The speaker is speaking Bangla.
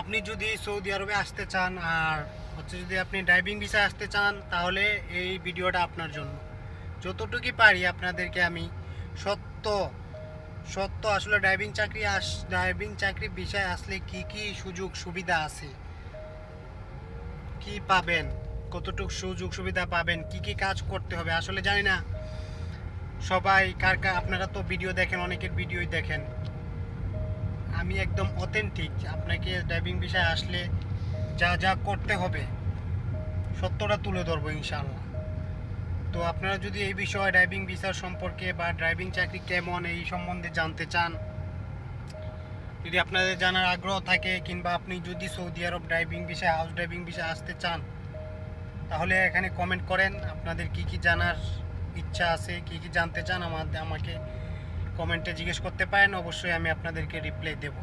আপনি যদি সৌদি আরবে আসতে চান আর হচ্ছে যদি আপনি ড্রাইভিং ভিসায় আসতে চান, তাহলে এই ভিডিওটা আপনার জন্য। যতটুকুই পারি আপনাদেরকে আমি সত্য সত্য আসলে ড্রাইভিং চাকরি আস ড্রাইভিং চাকরি বিষয়ে আসলে কি কি সুযোগ সুবিধা আছে? কি পাবেন? কতটুকু সুযোগ সুবিধা পাবেন? কি কি কাজ করতে হবে? আসলে জানি না। সবাই কার কার আপনারা তো ভিডিও দেখেন, অনেকের ভিডিওই দেখেন। আমি একদম অথেন্টিক আপনাকে ড্রাইভিং বিষয়ে আসলে যা যা করতে হবে, সত্যটা তুলে ধরবো ইনশাল্লাহ তো আপনারা যদি এই বিষয়ে ড্রাইভিং ভিসার সম্পর্কে বা ড্রাইভিং চাকরি কেমন, এই সম্বন্ধে জানতে চান, যদি আপনাদের জানার আগ্রহ থাকে কিংবা আপনি যদি সৌদি আরব ড্রাইভিং বিষয়ে হাউস ড্রাইভিং বিষয়ে আসতে চান, তাহলে এখানে কমেন্ট করেন। আপনাদের কি কি জানার ইচ্ছা আছে, কি কি জানতে চান আমাদের, আমাকে কমেন্টে জিজ্ঞেস করতে পারেন অবশ্যই আমি আপনাদেরকে রিপ্লাই দেবো।